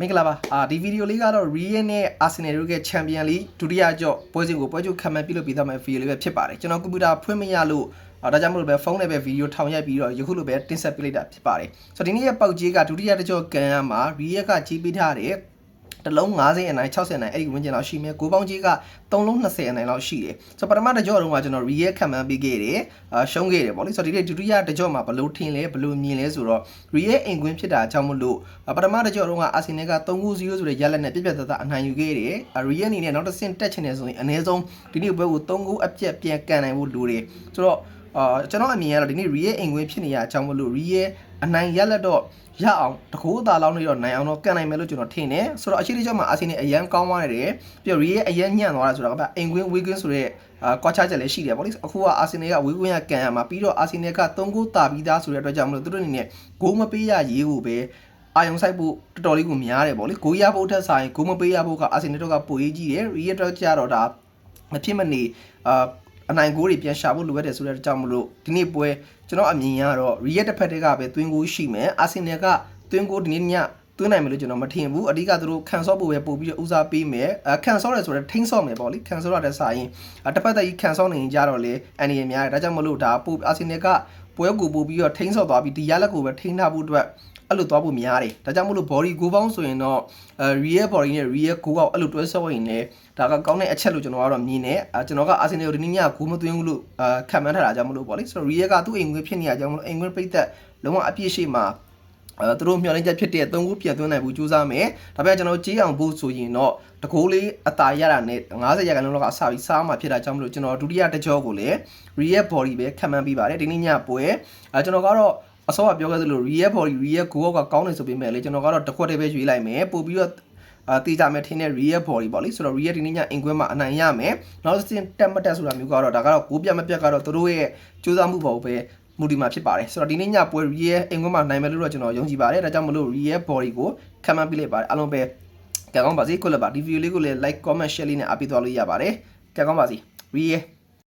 မင်္ဂလာပါအာဒီဗီဒီယိုလေးကတော့ Real နဲ့ Arsenal တို့ရဲ့ Champion League ဒုတိယကြော့ပွဲစဉ်ကိုပွဲချုပ်ခံမှန်းပြုလုပ်ပေးသွားမယ့်ဗီဒီယိုလေးပဲဖြစ်ပါတယ်ကျွန်တော်ကွန်ပျူတာဖွင့်မရလို့အာဒါကြောင့်မလို့ပဲဖုန်းနဲ့ပဲဗီဒီယိုထောင်ရိုက်ပြီးတော့ယခုလိုပဲတင်ဆက်ပေးလိုက်တာဖြစ်ပါတယ်ဆိုတော့ဒီနေ့ရဲ့ပေါက်ကြီးကဒုတိယတစ်ကြော့ကန်ရမှာ Real ကကြီးပေးထားတဲ့ တလုံး90အနိုင်60အနိုင်အဲ့ဒီဝင်းကျင်လောက်ရှိမယ်ကိုပေါင်းကြီးက3လုံး20အနိုင်လောက်ရှိတယ်ဆိုတော့ပထမတစ်ကြော့တုန်းကကျွန်တော် Real ခံမှန်းပေးခဲ့တယ်အာရှုံးခဲ့တယ်ဗောလေဆိုတော့ဒီနေ့ဒုတိယတစ်ကြော့မှာဘလို့ထင်လဲဘလို့မြင်လဲဆိုတော့ Real အိမ်ကွင်းဖြစ်တာအကြောင်းမလို့ပထမတစ်ကြော့တုန်းက Arsenal က3-0ဆိုတဲ့ရလဒ်နဲ့ပြည့်ပြည့်သားသားအနိုင်ယူခဲ့တယ်။ Real အနေနဲ့နောက်တစ်ဆင့်တက်ချင်တယ်ဆိုရင်အနည်းဆုံးဒီနေ့ပွဲကို3-0အပြတ်ပြန်ကန်နိုင်ဖို့လိုတယ်။ဆိုတော့ အာကျွန်တော်အမြင်ကတော့ဒီနေ့ Real အိမ်ကွင်းဖြစ်နေရအကြောင်းမလို့ Real အနိုင်ရလက်တော့ရအောင်တကူအသာလောက်နေတော့နိုင်အောင်တော့ကန်နိုင်မယ်လို့ကျွန်တော်ထင်တယ်ဆိုတော့အခြေအနေကြောင့်မှာအာဆင်နယ်အရန်ကောင်းသွားတယ်ပြီးတော့ Real အရန်ညံ့သွားတာဆိုတော့ကအိမ်ကွင်းဝေးကွင်းဆိုတဲ့အာကွာချချက်လည်းရှိတယ်ပေါ့လေအခုကအာဆင်နယ်ကဝေးကွင်းကကန်ရမှာပြီးတော့အာဆင်နယ်က3ဂိုးတာပြီးသားဆိုတဲ့အတွက်ကြောင့်မလို့သူတို့အနေနဲ့ဂိုးမပေးရရေးဖို့ပဲအာယုံဆိုင်ဖို့တော်တော်လေးကိုများတယ်ပေါ့လေဂိုးရဖို့ထက်ဆိုင်ဂိုးမပေးရဖို့ကအာဆင်နယ်တို့ကပိုရေးကြည့်တယ် Real တော့ကြတော့ဒါမဖြစ်မနေအာ အနိုင်ကိုတွေပြန်ရှာဖို့လိုအပ်တယ်ဆိုတဲ့အကြောင်းမလို့ဒီနေ့ပွဲကျွန်တော်အမြင်ကတော့ Real တစ်ဖက်တည်းကပဲသွင်းကိုရှိမယ်အာဆင်နယ်ကသွင်းကိုဒီနေ့ညသွင်းနိုင်မယ်လို့ကျွန်တော်မထင်ဘူးအဓိကသူတို့ခံဆော့ဖို့ပဲပို့ပြီးတော့ဦးစားပေးမယ်အခံဆော့ရဲဆိုတော့ထိန်းဆော့မယ်ပေါ့လေခံဆော့ရတဲ့စာရင်တစ်ဖက်သက်ကြီးခံဆော့နေကြတော့လေအန်ဒီရများတယ်ဒါကြောင့်မလို့ဒါပို့အာဆင်နယ်ကပွဲကိုပို့ပြီးတော့ထိန်းဆော့သွားပြီးဒီရလက်ကိုပဲထိန်းထားဖို့အတွက် အဲ့လိုသွားဖို့များတယ်ဒါကြောင့်မလို့ body ကိုပေါင်းဆိုရင်တော့အဲ real body နဲ့ real ကိုကောက်အဲ့လိုတွဲဆော့ရင်လည်းဒါကကောင်းတဲ့အချက်လို့ကျွန်တော်ကတော့မြင်တယ်အဲကျွန်တော်က Arsenal ကိုဒီနေ့ညဂိုးမသွင်းဘူးလို့အာခံမှန်းထားတာကြောင့်မလို့ပေါ့လေဆိုတော့ real ကသူ့အိမ်ငွေဖြစ်နေရကြောင့်မလို့အိမ်ငွေပိတ်သက်လုံးဝအပြည့်ရှိမှာအဲသူတို့မျှော်လင့်ချက်ဖြစ်တဲ့၃ခုပြန်သွင်းနိုင်ဖို့ကြိုးစားမယ်ဒါပေမဲ့ကျွန်တော်ကြေးအောင်ဖို့ဆိုရင်တော့တကိုးလေးအตาရတာနဲ့90ရာခိုင်နှုန်းလောက်ကစပြီးစားမှဖြစ်တာကြောင့်မလို့ကျွန်တော်ဒုတိယတစ်ကြောကိုလည်း real body ပဲခံမှန်းပြီးပါတယ်ဒီနေ့ညပွဲအဲကျွန်တော်ကတော့ အစောကပြောခဲ့သလို real body real goal ကကောင်းနေဆိုပေမဲ့လေကျွန်တော်ကတော့တစ်ခွက်တည်းပဲရွေးလိုက်မယ်ပို့ပြီးတော့အာတီးကြမယ်ထင်းတဲ့ real body ပေါ့လေဆိုတော့ real ဒီနေ့ညအင်ကွဲမှာအနိုင်ရမယ်နောက်တစ်စင်တက်မတက်ဆိုတာမျိုးကတော့ဒါကတော့ကိုပြတ်မပြတ်ကတော့သူတို့ရဲ့ကြိုးစားမှုပေါ်ပဲမူဒီမှာဖြစ်ပါတယ်ဆိုတော့ဒီနေ့ညပွဲ real အင်ကွဲမှာနိုင်မယ်လို့တော့ကျွန်တော်ယုံကြည်ပါတယ်ဒါကြောင့်မလို့ real body ကိုခံမှန်းပြလိုက်ပါတယ်အားလုံးပဲကြံကောင်းပါစေကိုလည်းပါဒီဗီဒီယိုလေးကိုလည်း like comment share လေးနဲ့အားပေးသွားလို့ရပါတယ်ကြံကောင်းပါစေ real